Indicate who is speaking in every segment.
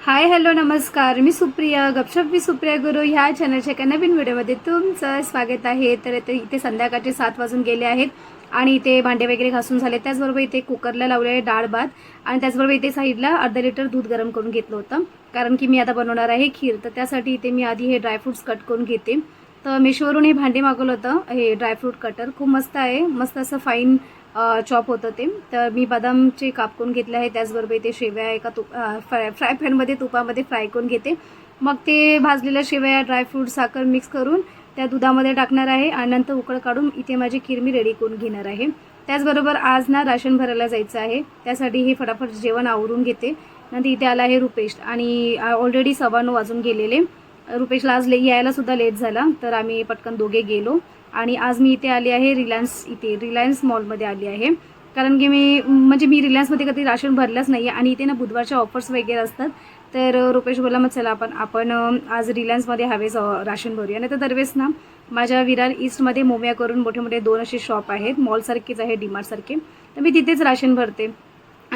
Speaker 1: Hi hello नमस्कार. मी सुप्रिया गपशप मी सुप्रिया गुरु ह्या चॅनलच्या एका नवीन व्हिडिओमध्ये तुमचं स्वागत आहे. तर इथे इथे संध्याकाळचे सात वाजून गेले आहेत आणि इथे भांडे वगैरे घासून झाले त्याचबरोबर इथे कुकरला लावले आहे डाळ भात आणि त्याचबरोबर इथे साईडला अर्धा लिटर दूध गरम करून घेतलं होतं. कारण की मी आता बनवणार आहे खीर. तर त्यासाठी इथे मी आधी हे ड्रायफ्रुट्स कट करून घेते. तर मेशोवरून हे भांडे मागवलं होतं. हे ड्रायफ्रूट कटर खूप मस्त आहे. मस्त असं फाईन चॉप होतं ते. तर मी बदामचे काप करून घेतले आहे त्याचबरोबर इथे शेवया एका तुप फ्राय फ्राय पॅनमध्ये तुपामध्ये फ्राय करून घेते. मग ते भाजलेल्या शेवया ड्रायफ्रूट साखर मिक्स करून त्या दुधामध्ये टाकणार आहे आणि नंतर उकळ काढून इथे माझी खीर मी रेडी करून घेणार आहे. त्याचबरोबर आज ना राशन भरायला जायचं आहे. त्यासाठी हे फटाफट जेवण आवरून घेते. नंतर इथे आला आहे रुपेश आणि ऑलरेडी सव्वा वाजून गेलेले. रुपेशला आज ले यायला सुद्धा लेट झाला. तर आम्ही पटकन दोघे गेलो. आणि आज मी इथे आली आहे रिलायन्स इथे रिलायन्स मॉलमध्ये आली आहे. कारण की मी म्हणजे मी रिलायन्समध्ये कधी राशन भरलंच नाही आहे आणि इथे ना बुधवारच्या ऑफर्स वगैरे असतात. तर रुपेश बोला मग चला आपण आपण आज रिलायन्समध्ये हवेच राशन भरूया. नाही तर दरवेळेस ना माझ्या विरार ईस्टमध्ये मोम्या करून मोठे मोठे दोन असे शॉप आहेत. मॉलसारखेच आहे डीमार्टसारखे तर मी तिथेच राशन भरते.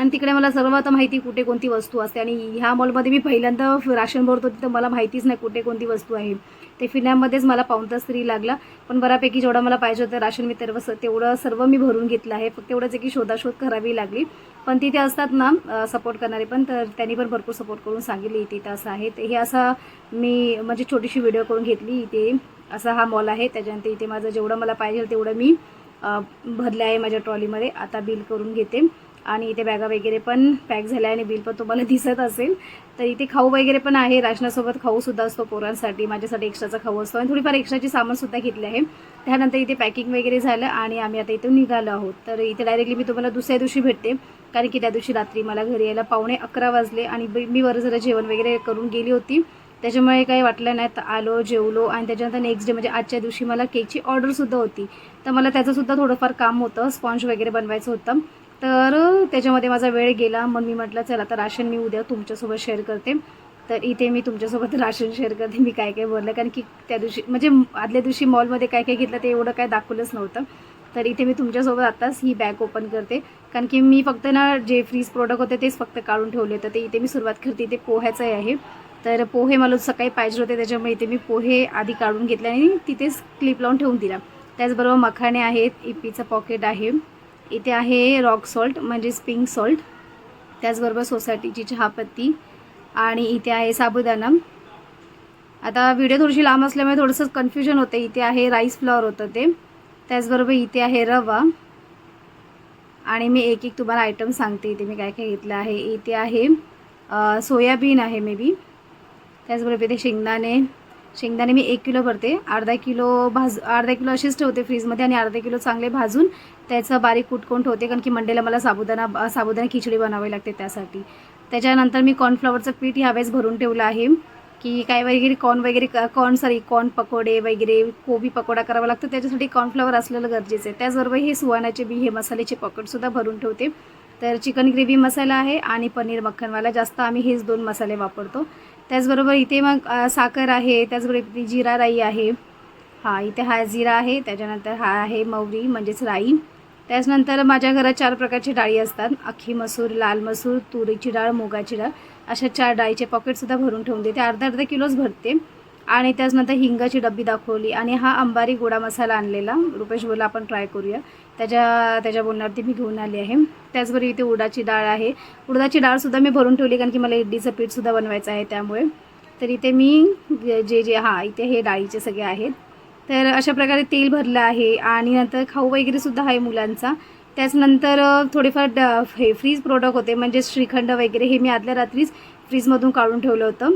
Speaker 1: आणि तिकडे मला सर्व आता माहिती कुठे कोणती वस्तू असते. आणि ह्या मॉलमध्ये मी पहिल्यांदा राशन भरत होती तर मला माहितीच नाही कुठे कोणती वस्तू आहे. ते फिरण्यामध्येच मला पाऊण तास तरी लागला पण बऱ्यापैकी जेवढं मला पाहिजे होतं राशन मी तर तेवढं सर्व मी भरून घेतलं आहे. फक्त एवढंच की शोधाशोध करावी लागली. पण तिथे असतात ना सपोर्ट करणारे पण तर त्यांनी पण भरपूर सपोर्ट करून सांगितले इथे इथं असं आहे. हे असं मी म्हणजे छोटीशी व्हिडिओ करून घेतली इथे असा हा मॉल आहे. त्याच्यानंतर इथे माझं जेवढं मला पाहिजे तेवढं मी भरलं भरले आहे माझ्या ट्रॉलीमध्ये आता बिल करून घेते. आणि इथे बॅगा वगैरे पण पॅक झाल्या आणि बिल पण तुम्हाला दिसत असेल. तर इथे खाऊ वगैरे पण आहे. राशनासोबत खाऊसुद्धा असतो पोरांसाठी. माझ्यासाठी एक्स्ट्राचा खाऊ असतो. आणि थोडीफार एक्स्ट्राची सामानसुद्धा घेतले आहे. त्यानंतर इथे पॅकिंग वगैरे झालं आणि आम्ही आता इथून निघालो आहोत. तर इथे डायरेक्टली मी तुम्हाला दुसऱ्या दिवशी भेटते. कारण की त्या दिवशी रात्री मला घरी यायला पावणे अकरा वाजले आणि मी वर जरा जेवण वगैरे करून गेली होती. त्याच्यामुळे काही वाटलं नाही. तर आलो जेवलो आणि त्याच्यानंतर नेक्स्ट डे म्हणजे आजच्या दिवशी मला केकची ऑर्डरसुद्धा होती. तर मला त्याचंसुद्धा थोडंफार काम होतं. स्पॉन्ज वगैरे बनवायचं होतं. तर त्याच्यामध्ये माझा वेळ गेला. मग मी म्हटलं चला तर राशन मी उद्या तुमच्यासोबत शेअर करते. तर इथे मी तुमच्यासोबत राशन शेअर करते. मी काय काय बोललं. कारण की त्या दिवशी म्हणजे आदल्या दिवशी मॉलमध्ये काय काय घेतलं ते एवढं काय दाखवलंच नव्हतं. तर इथे मी तुमच्यासोबत आताच ही बॅग ओपन करते. कारण की मी फक्त ना जे फ्रीज प्रोडक्ट होते तेच फक्त काढून ठेवले तर ते इथे मी सुरुवात करते. इथे पोह्याचं आहे. तर पोहे मला सकाळी पाहिजे होते. त्याच्यामुळे इथे मी पोहे आधी काढून घेतले आणि तिथेच क्लिप लावून ठेवून दिला. त्याचबरोबर मखाणे आहेत. इपीचं पॉकेट आहे. इथे आहे रॉक सॉल्ट म्हणजेच पिंक सॉल्ट. त्याचबरोबर सोसायटीची चहापत्ती. आणि इथे आहे साबुदाणा. आता व्हिडिओ थोडीशी लांब असल्यामुळे थोडंसं कन्फ्युजन होतं. इथे आहे राईस फ्लॉवर होतं ते. त्याचबरोबर इथे आहे रवा. आणि मी एक एक तुम्हाला आयटम सांगते. इथे मी काय काय घेतलं आहे. इथे आहे सोयाबीन आहे मे बी त्याचबरोबर इथे शेंगदाणे. शेंगदाणे मी एक किलो भरते. अर्धा किलो भाज अर्धा किलो असेच ठेवते फ्रीजमध्ये आणि अर्धा किलो चांगले भाजून त्याचं बारीक कुटकून ठेवते कारण की मंडेला मला साबुदाणा साबुदाणा खिचडी बनावी लागते त्यासाठी. त्याच्यानंतर मी कॉर्नफ्लॉवरचं पीठ ह्यावेळेस भरून ठेवलं आहे. की काय वगैरे कॉर्न वगैरे कॉर्न सॉरी कॉर्न पकोडे वगैरे कोबी पकोडा करावा लागतो. त्याच्यासाठी कॉर्नफ्लॉवर असलेलं गरजेचं आहे. त्याचबरोबर हे सुवानाचे बी हे मसाल्याचे पॉकेटसुद्धा भरून ठेवते. तर चिकन ग्रेव्ही मसाला आहे आणि पनीर मक्खनवाला. जास्त आम्ही हेच दोन मसाले वापरतो. त्याचबरोबर इथे मग साखर आहे त्याचबरोबर इथे जिरा राई आहे. हा इथे हा जिरा आहे त्याच्यानंतर हा आहे मौरी म्हणजेच राई. त्याचनंतर माझ्या घरात चार प्रकारची डाळी असतात. अख्खी मसूर लाल मसूर तुरीची डाळ मुगाची डाळ. अशा चार डाळीचे पॉकेटसुद्धा भरून ठेवून देते. अर्धा अर्धा किलोच भरते. आणि त्याचनंतर हिंगाची डब्बी दाखवली. आणि हा अंबारी गोडा मसाला आणलेला. रुपेश बोला आपण ट्राय करूया. त्याच्या त्याच्या बोलण्यावरती मी घेऊन आली आहे. त्याचबरोबर इथे उडाची डाळ आहे. उडदाची डाळसुद्धा मी भरून ठेवली कारण की मला इडलीचं पीठसुद्धा बनवायचं आहे त्यामुळे. तर इथे मी जे जे हां इथे हे डाळीचे सगळे आहेत. तर अशा प्रकारे तेल भरलं आहे आणि नंतर खाऊ वगैरेसुद्धा आहे मुलांचा. त्याचनंतर थोडेफार ड हे फ्रीज प्रोडक्ट होते म्हणजे श्रीखंड वगैरे हे मी आदल्या रात्रीच फ्रीजमधून काढून ठेवलं होतं.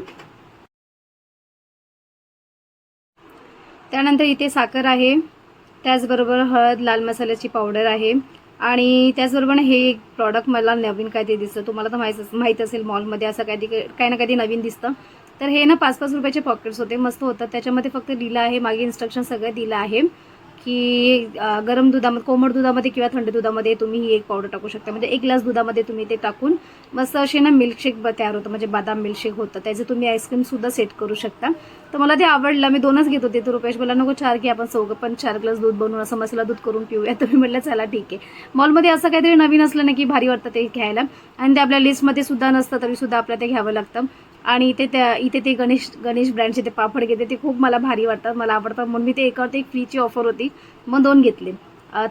Speaker 1: त्यानंतर इथे साखर आहे. त्याचबरोबर हळद लाल मसाल्याची पावडर आहे. आणि त्याचबरोबर ना हे एक प्रॉडक्ट मला नवीन काय ते दिसतं. तुम्हाला तर माहीत माहीत असेल मॉलमध्ये असं काहीतरी काही ना काही नवीन दिसतं. तर हे ना पाच पाच रुपयाचे पॉकेट्स होते. मस्त होतं त्याच्यामध्ये फक्त लिहिलं आहे. मागे इन्स्ट्रक्शन सगळं दिलं आहे. की गरम दुधामध्ये कोमट दुधामध्ये किंवा थंड दुधामध्ये तुम्ही ही एक पावडर टाकू शकता. म्हणजे एक ग्लास दुधामध्ये तुम्ही ते टाकून मस्त असे ना मिल्कशेक तयार होतं. म्हणजे बदाम मिल्कशेक होतं. त्याचं तुम्ही आईस्क्रीमसुद्धा सेट करू शकता. तर मला ते आवडलं. मी दोनच घेत होते. तर रुपेश मला नको चार की आपण चौघं पण चार ग्लास दूध बनवून असं मसाला दूध करून पिऊया. तर मी म्हटलं चला ठीक आहे. मॉलमध्ये असं काहीतरी नवीन असलं ना की भारी वाटतं ते घ्यायला. आणि ते आपल्या लिस्टमध्ये सुद्धा नसतं तरीसुद्धा आपल्याला ते घ्यावं लागतं. आणि इथे त्या इथे ते गणेश गणेश ब्रँडचे ते पापड घेते ते खूप मला भारी वाटतात मला आवडतात म्हणून मी ते एकावरती एक फ्रीची ऑफर होती मग दोन घेतले.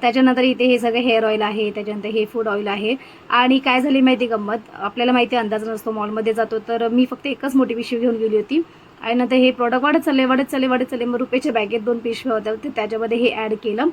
Speaker 1: त्याच्यानंतर इथे हे सगळं हेअर ऑइल आहे त्याच्यानंतर हे फूड ऑइल आहे. आणि काय झाली माहिती गंमत आपल्याला माहिती आहे, अंदाज नसतो मॉलमध्ये जातो तर मी फक्त एकच मोठी पिशवी घेऊन गेली होती. आणि नंतर हे प्रॉडक्ट वाढत चालले वाढत चालले वाढत चालले मग रुपयाच्या बॅगेत दोन पिशव्या होत्या तर त्याच्यामध्ये हे ॲड केलं.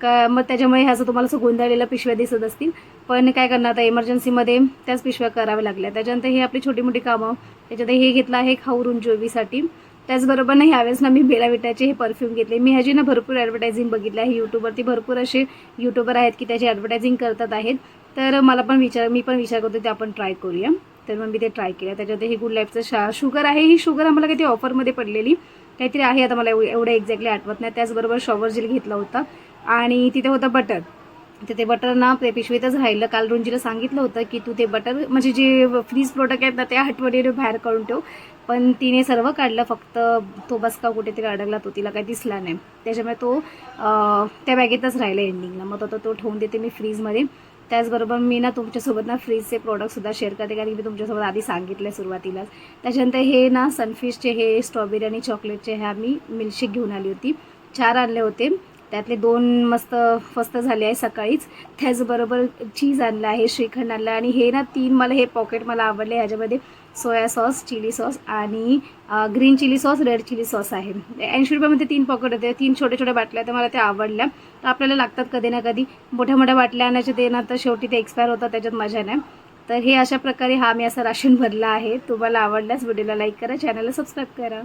Speaker 1: का मग त्याच्यामुळे ह्याचं असं तुम्हाला असं गोंधळलेल्या पिशव्या दिसत असतील. पण काय करणार आता इमर्जन्सीमध्ये त्याच पिशव्या कराव्या लागल्या. त्याच्यानंतर हे आपली छोटी मोठी कामं त्याच्यात हे घेतलं आहे खाऊरून जोवीसाठी त्याचबरोबर ना ह्यावेळेस ना मी बेलाविटाचे हे परफ्यूम घेतले. मी ह्याची ना भरपूर ॲडव्हर्टायझिंग बघितली आहे यूट्यूबवरती भरपूर असे यूट्यूबर आहेत की त्याची ॲडव्हर्टायझिंग करतात आहेत. तर मला पण विचार मी पण विचार करतो ते आपण ट्राय करूया. तर मग मी ते ट्राय केलं. त्याच्यात हे गुड लाईफचं शा शुगर आहे. ही शुगर आम्हाला काहीतरी ऑफरमध्ये पडलेली. काहीतरी आहे आता मला एव- एवढं एक्झॅक्टली आठवत नाही. त्याचबरोबर शॉवर जेल घेतला होता. आणि तिथे होतं बटर. तर ते बटर ना ते पिशवीतच राहिलं. काल रुंजीला सांगितलं होतं की तू ते बटर म्हणजे जे फ्रीज प्रोडक्ट आहेत ना ते आठवडीने बाहेर काढून ठेव. पण तिने सर्व काढलं. फक्त तो बसका कुठेतरी अडकला तो तिला काही दिसला नाही. त्याच्यामुळे तो त्या बॅगेतच राहिला एंडिंगला मग आता तो ठेवून देते मी फ्रीजमध्ये त्याचबरोबर मी ना तुमच्यासोबत ना फ्रीजचे प्रोडक्टसुद्धा शेअर करते. कारण मी तुमच्यासोबत आधी सांगितलं सुरुवातीलाच. त्याच्यानंतर हे ना सनफिशचे हे स्ट्रॉबेरी आणि चॉकलेटचे ह्या मी मिल्कशेक घेऊन आली होती. चार आणले होते. त्यातले दोन मस्त फस्त झाले आहे सकाळीच. त्याचबरोबर चीज आणलं आहे श्रीखंड आणलं आणि हे ना तीन मला हे पॉकेट मला आवडले. ह्याच्यामध्ये सोया सॉस चिली सॉस आणि green chilli sauce red chilli sauce आहे. ऐंशी रुपयामध्ये तीन पॉकेट होते. तीन छोट्या छोट्या बाटल्या तर मला त्या आवडल्या. तर आपल्याला लागतात कधी ना कधी. मोठ्या मोठ्या बाटल्या आणायच्या ते ना तर शेवटी ते एक्सपायर होतात त्याच्यात मजा नाही. तर हे अशा प्रकारे हा मी असं राशन भरला आहे. तुम्हाला आवडल्यास व्हिडिओला लाईक करा चॅनलला सबस्क्राईब करा.